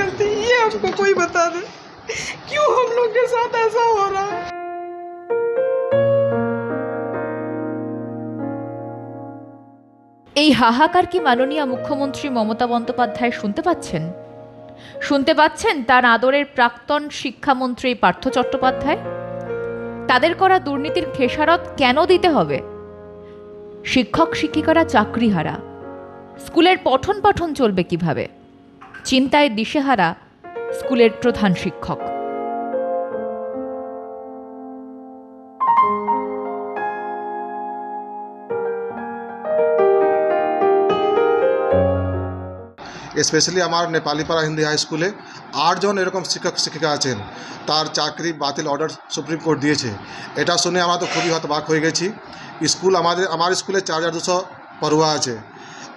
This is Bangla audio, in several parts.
गलती ये हमको कोई बता दे क्यों हम लोग के साथ ऐसा हो रहा है এই হাহাকার কি মাননীয় মুখ্যমন্ত্রী মমতা বন্দ্যোপাধ্যায় শুনতে পাচ্ছেন শুনতে পাচ্ছেন তার আদরের প্রাক্তন শিক্ষামন্ত্রী পার্থ চট্টোপাধ্যায় তাদের করা দুর্নীতির খেসারত কেন দিতে হবে শিক্ষক শিক্ষিকারা চাকরিহারা স্কুলের পঠন পাঠন চলবে কিভাবে চিন্তায় দিশেহারা স্কুলের প্রধান শিক্ষক। স্পেশালি আমার নেপালিপাড়া হিন্দি হাই স্কুলে আটজন এরকম শিক্ষক শিক্ষিকা আছেন। তার চাকরি বাতিল অর্ডার সুপ্রিম কোর্ট দিয়েছে। এটা শুনে আমরা তো খুবই হতবাক হয়ে গেছি। স্কুল আমাদের, আমার স্কুলে চার হাজার দুশো পড়ুয়া আছে।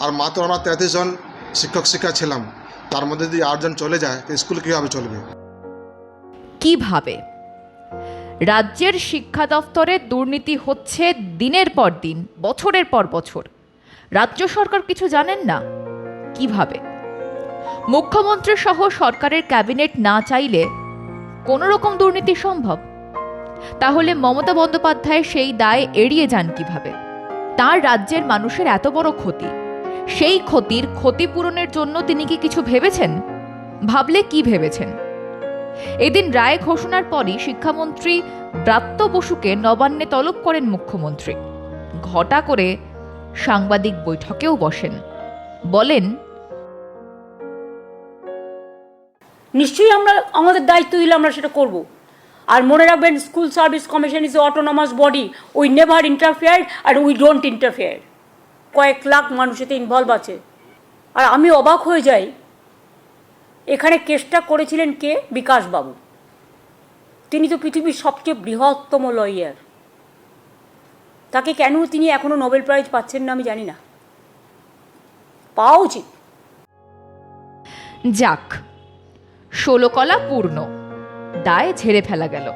আর মাত্র আমরা তেত্রিশ জন শিক্ষক শিক্ষা ছিলাম। তার মধ্যে যদি আটজন চলে যায় স্কুল কীভাবে চলবে? কীভাবে? রাজ্যের শিক্ষা দফতরে দুর্নীতি হচ্ছে দিনের পর দিন, বছরের পর বছর। রাজ্য সরকার কিছু জানেন না? কীভাবে? মুখ্যমন্ত্রী সহ সরকারের ক্যাবিনেট না চাইলে কোনো রকম দুর্নীতি সম্ভব? তাহলে মমতা বন্দ্যোপাধ্যায় সেই দায় এড়িয়ে যান কীভাবে? তার রাজ্যের মানুষের এত বড় ক্ষতি। সেই ক্ষতির ক্ষতিপূরণের জন্য তিনি কি কিছু ভেবেছেন? ভাবলে কি ভেবেছেন? এদিন রায় ঘোষণার পরই শিক্ষামন্ত্রী ব্রাত্য বসুকে নবান্নে তলব করেন মুখ্যমন্ত্রী। ঘটা করে সাংবাদিক বৈঠকেও বসেন। বলেন, নিশ্চয়ই আমরা, আমাদের দায়িত্ব দিলে আমরা সেটা করব। আর মনে রাখবেন, school service commission is autonomous body we never interfere R we don't interfere কয়েক লাখ মানুষ এতে ইনভলভ আছে। আর আমি অবাক হয়ে যাই, এখানে কেসটা করেছিলেন কে? বিকাশবাবু। তিনি তো পৃথিবীর সবচেয়ে বৃহত্তম লয়ার তাকে কেন তিনি এখনও নোবেল প্রাইজ পাচ্ছেন না আমি জানি না। পাওয়া উচিত। যাক, ষোলো কলা পূর্ণ, দায় ঝেড়ে ফেলা গেল।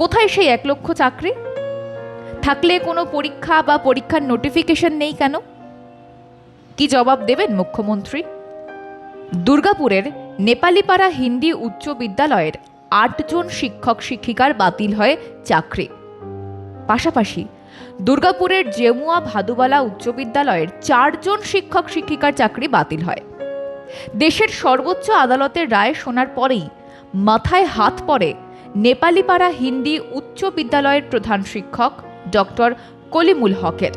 কোথায় সেই এক লক্ষ চাকরি? থাকলে কোনো পরীক্ষা বা পরীক্ষার নোটিফিকেশন নেই কেন? কি জবাব দেবেন মুখ্যমন্ত্রী? দুর্গাপুরের নেপালিপাড়া হিন্দি উচ্চ বিদ্যালয়ের আটজন শিক্ষক শিক্ষিকার বাতিল হয় চাকরি। পাশাপাশি দুর্গাপুরের জেমুয়া ভাদুবালা উচ্চ বিদ্যালয়ের চারজন শিক্ষক শিক্ষিকার চাকরি বাতিল হয়। দেশের সর্বোচ্চ আদালতের রায় শোনার পরেই মাথায় হাত পড়ে নেপালিপাড়া হিন্দি উচ্চ বিদ্যালয়ের প্রধান শিক্ষক ডক্টর কলিমুল হকের।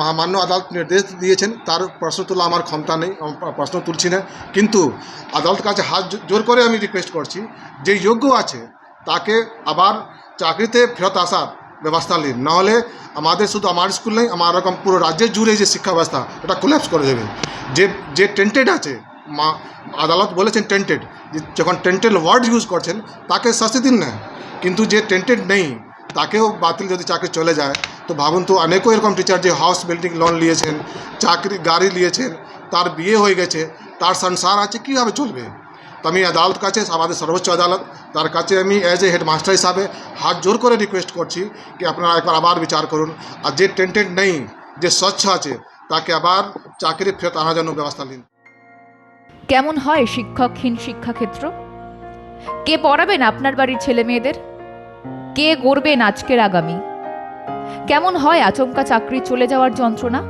মহামান্য আদালত নির্দেশ দিয়েছেন, তার প্রশ্ন তোলা আমার ক্ষমতা নেই প্রশ্ন তুলছি না। কিন্তু আদালত কাছে হাত জোর করে আমি রিকোয়েস্ট করছি, যে যোগ্য আছে, তাকে আবার চাকরিতে ফেরত আসার ব্যবস্থা নিন। নাহলে আমাদের শুধু আমার স্কুল নেই, আমার এরকম পুরো রাজ্যের জুড়ে যে শিক্ষা ব্যবস্থা এটা কোল্যাপস করে দেবে। যে যে টেন্টেড আছে, মা, আদালত বলেছেন টেন্টেড যখন টেন্টেড ওয়ার্ড ইউজ করছেন, তাকে শাস্তি দিন না। কিন্তু যে টেন্টেড নেই, তাকেও বাতিল যদি চাকরি চলে যায়, তো ভাবুন তো অনেকও এরকম টিচার যে হাউস বিল্ডিং লোন নিয়েছেন, চাকরি, গাড়ি নিয়েছেন, তার বিয়ে হয়ে গেছে, তার সংসার আছে, কীভাবে চলবে? তো আমি আদালত কাছে, আমাদের সর্বোচ্চ আদালত, তার কাছে আমি অ্যাজ এ হেডমাস্টার হিসাবে হাত জোর করে রিকোয়েস্ট করছি কি আপনারা একবার আবার বিচার করুন। আর যে টেন্টেড নেই, যে স্বচ্ছ আছে, তাকে আবার চাকরি ফেরত আনার জন্য ব্যবস্থা নিন। কেমন হয় শিক্ষকহীন শিক্ষাক্ষেত্র কে পড়াবেন আপনার বাড়ির ছেলে মেয়েদের কে গড়বেন আজকের আগামী কেমন হয় আচমকা চাকরি চলে যাওয়ার যন্ত্রণা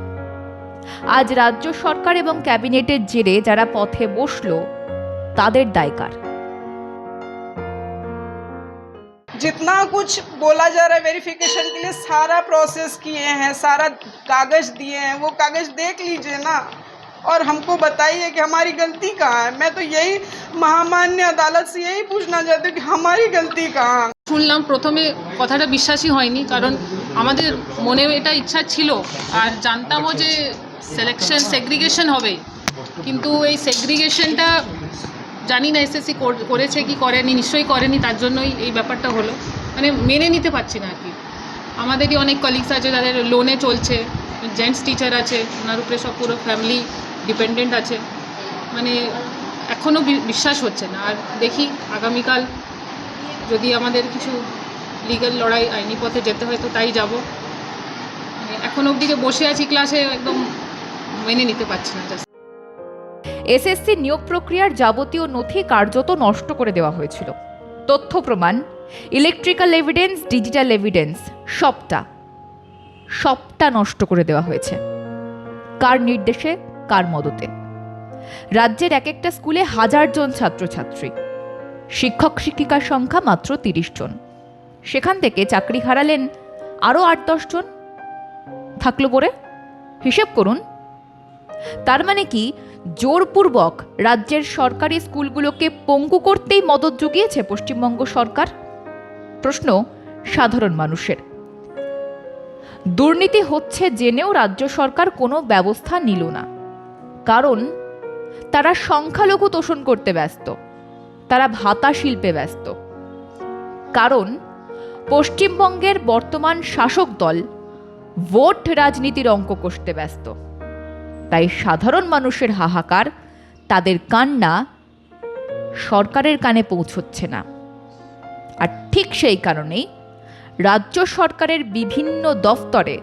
আজ রাজ্য সরকার এবং ক্যাবিনেটের জেরে যারা পথে বসলো তাদের দায়কার जितना कुछ बोला जा रहा है वेरिफिकेशन के लिए सारा प्रोसेस किए हैं सारा कागज दिए हैं वो कागज देख लीजिए ना और हमको बताइए कि हमारी गलती कहाँ है मैं तो यही महामान्य अदालत से यही पूछना चाहती हूँ कि हमारी गलती कहाँ है শুনলাম প্রথমে কথাটা বিশ্বাসই হয়নি কারণ আমাদের মনে এটা ইচ্ছা ছিল আর জানতামও যে সিলেকশন সেগ্রিগেশন হবে কিন্তু এই সেগ্রিগেশনটা জানি না এসএসসি করেছে কি করেনি নিশ্চয়ই করেনি তার জন্যই এই ব্যাপারটা হলো মানে মেনে নিতে পারছি না আর কি আমাদেরই অনেক কলিগস আছে যাদের লোনে চলছে জেন্টস টিচার আছে ওনার উপরে সব পুরো ফ্যামিলি ডিপেন্ডেন্ট আছে। মানে এখনও বিশ্বাস হচ্ছে না। আর দেখি আগামীকাল যদি আমাদের কিছু লিগাল লড়াই আইনি পথে যেতে হয় তো তাই যাব। মানে এখন অবধি যে বসে আছি ক্লাসে একদম মেনে নিতে পারছি না just। এসএসসি নিয়োগ প্রক্রিয়ার যাবতীয় নথি কার্যত নষ্ট করে দেওয়া হয়েছিল। তথ্য প্রমাণ ইলেকট্রিক্যাল এভিডেন্স ডিজিটাল এভিডেন্স সবটা সবটা নষ্ট করে দেওয়া হয়েছে। কার নির্দেশে? কার মদতে? রাজ্যের এক একটা স্কুলে হাজার জন ছাত্রছাত্রী। শিক্ষক শিক্ষিকার সংখ্যা মাত্র তিরিশ জন। সেখান থেকে চাকরি হারালেন আরও আট জন। থাকল পরে হিসেব করুন। তার মানে কি, জোরপূর্বক রাজ্যের সরকারি স্কুলগুলোকে পঙ্গু করতেই মদত জুগিয়েছে পশ্চিমবঙ্গ সরকার? প্রশ্ন সাধারণ মানুষের। দুর্নীতি হচ্ছে জেনেও রাজ্য সরকার কোনো ব্যবস্থা নিল না। কারণ তারা সংখ্যালঘু তোষণ করতে ব্যস্ত। তারা ভাতা শিল্পে ব্যস্ত। কারণ পশ্চিমবঙ্গের বর্তমান শাসক দল ভোট রাজনীতির অঙ্ক কষতে ব্যস্ত। তাই সাধারণ মানুষের হাহাকার তাদের কান্না সরকারের কানে পৌঁছচ্ছে না। আর ঠিক সেই কারণেই রাজ্য সরকারের বিভিন্ন দফতরে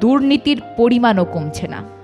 দুর্নীতির পরিমাণও কমছে না।